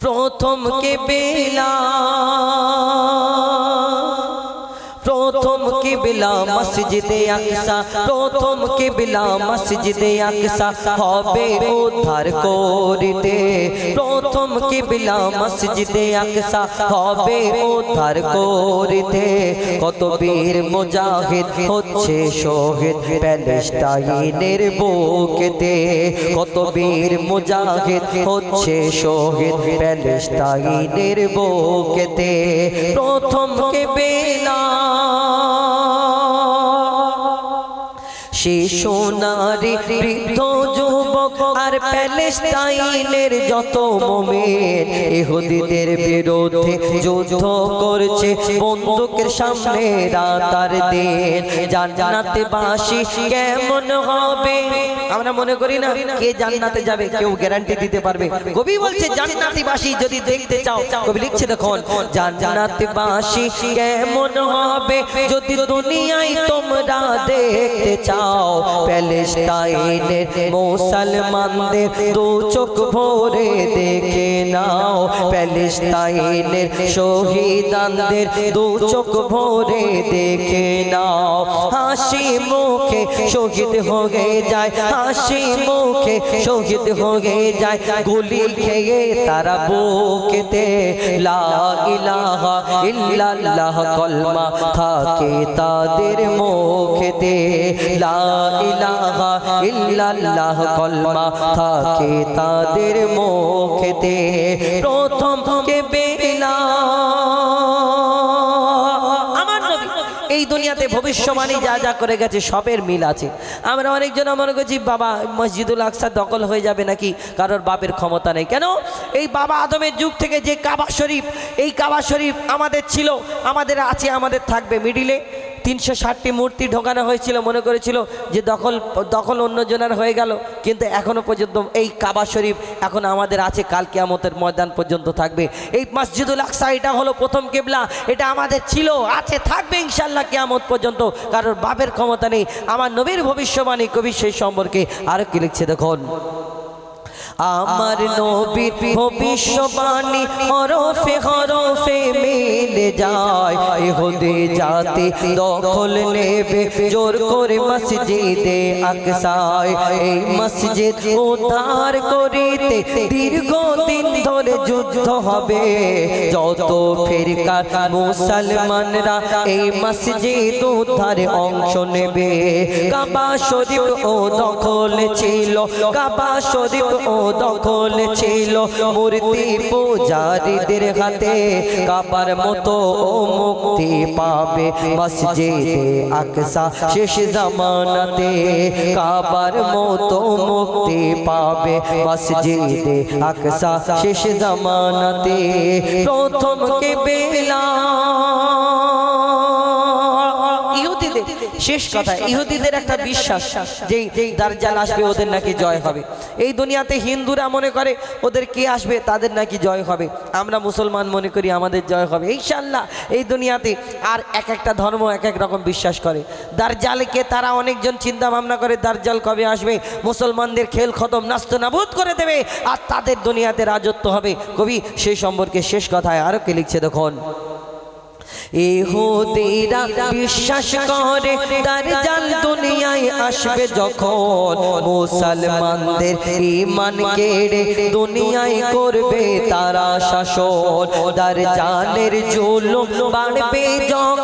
প্রথম কে বেলা প্রথম কিবলা মসজিদে আকসা, প্রথম কিবলা মসজিদে আকসা হবে উদ্ধার করিতে। প্রথম কিবলা মসজিদে আকসা হবে উদ্ধার করিতে। কত বীর মুজাহিদ হচ্ছে শহীদ প্যালেস্টাইনের বুকেতে। কত বীর মুজাহিদ হচ্ছে শহীদ প্যালেস্টাইনের বুকেতে। প্রথম কিবলা শিশু নারী বৃদ্ধ যুবক আর প্যালেস্টাইনের যত মোমেন, ইহুদিদের বিরুদ্ধে যুদ্ধ করছে। বন্দুকের সামনে রাতার দিন। বাসি কেমন হবে? আমরা মনে করি না কে জান্নাতে যাবে, কেউ গ্যারান্টি দিতে পারবে। কবি বলছে, জান্নাতি বাসি যদি দেখতে চাও। কবি লিখছে, দেখুন, জান্নাতে বাসি কেমন হবে? যদি দুনিয়ায় তোমরা দেখতে চাও। প্যালেস্টাইনের মুসলমানদের দু চোখ ভরে দেখে নাও প্যালেস্টাইনের শহীদানদের দু চোখ ভরে দেখে নাও। হাসি মুখে শহীদ হয়ে যায়, হাসি মুখে শহীদ হয়ে যায়, গুলি খেয়ে তারা বুকেতে, লা ইল্লাল্লাহ কলমা থাকে তাদের মুখেতে। থাকে তাদের মুখেতে। প্রথম কে এই দুনিয়াতে ভবিষ্যবাণী যা যা করে গেছে সবের মিল আছে। আমরা অনেকজন মনে করছি, বাবা, মসজিদুল আকসা দখল হয়ে যাবে নাকি? কারোর বাপের ক্ষমতা নেই। কেন? এই বাবা আদমের যুগ থেকে যে কাবা শরীফ, এই কাবা শরীফ আমাদের ছিল, আমাদের আছে, আমাদের থাকবে মিডিলে। তিনশো ষাটটি মূর্তি ঢোকানো হয়েছিল, মনে করেছিল যে দখল দখল অন্যজনের হয়ে গেল। কিন্তু এখনও পর্যন্ত এই কাবা শরীফ এখন আমাদের আছে, কাল কিয়ামতের ময়দান পর্যন্ত থাকবে। এই মসজিদুল আকসা, এটা হলো প্রথম কেবলা, এটা আমাদের ছিল, আছে, থাকবে ইনশাল্লাহ কিয়ামত পর্যন্ত। কারোর বাপের ক্ষমতা নেই, আমার নবীর ভবিষ্যবাণী কবি সেই সম্পর্কে আরও কি লিখছে, দেখুন। আমার নবীর ভবিষ্যবাণী হরফে হরফে মিলে যায়। এহুদে জাতি দখল নেবে জোর করে মসজিদে আকসায়। এই মসজিদ উদ্ধার করিতে দীর্ঘ দিন ধরে যুদ্ধ হবে। যত ফিরকার মুসলমানরা এই মসজিদ উদ্ধারে অংশ নেবে। কাবা শরীফ ও দখল ছিল। কাবা শরীফ ও দখল ছিল মূর্তি পূজারীদের হাতে। কাবার মতো ও মুক্তি পাবে মসজিদে আকসা শেষ জামানাতে। কাবার মতো মুক্তি পাবে মসজিদে আকসা শেষ জামানাতে। প্রথম কে বেলা শেষ কথা ইহুদিদের একটা বিশ্বাস যেই দার্জাল আসবে ওদের নাকি জয় হবে। এই দুনিয়াতে হিন্দুরা মনে করে ওদের কে আসবে? তাদের নাকি জয় হবে। আমরা মুসলমান মনে করি আমাদের জয় হবে। ইনশাল্লাহ এই দুনিয়াতে আর এক একটা ধর্ম এক এক রকম বিশ্বাস করে। দার্জালকে তারা অনেকজন চিন্তা ভাবনা করে দার্জাল কবে আসবে? মুসলমানদের খেল খতম নাস্ত নাবুদ করে দেবে আর তাদের দুনিয়াতে রাজত্ব হবে। কবি সেই সম্পর্কে শেষ কথায় আরও কে লিখছে দেখুন। ইহুদিরা বিশ্বাস করে দাজ্জাল দুনিয়ায় আসবে যখন। মুসলমানদের ইমান কেড়ে দুনিয়ায় করবে তারা শাসন। দাজ্জালের জুলুম বাড়বে যখন।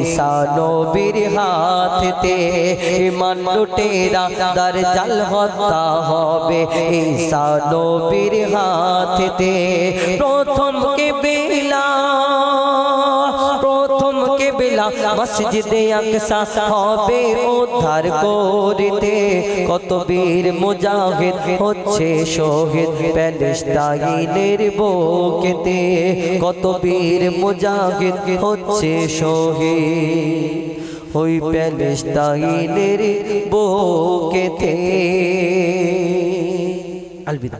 ঈসা নবীর হাতেতে ইমান লুটেরা দাজ্জাল হত্যা হবে ঈসা নবীর হাতেতে প্রথম কে বেলা মহিলা মসজিদে আকসা হবে উদ্ধার করিতে। কত বীর মুজাহিদ হচ্ছে শহীদ প্যালেস্তাইনের বুকেতে। কত বীর মুজাহিদ হচ্ছে শহীদ ওই প্যালেস্তাইনের বুকেতে। আলবিদা।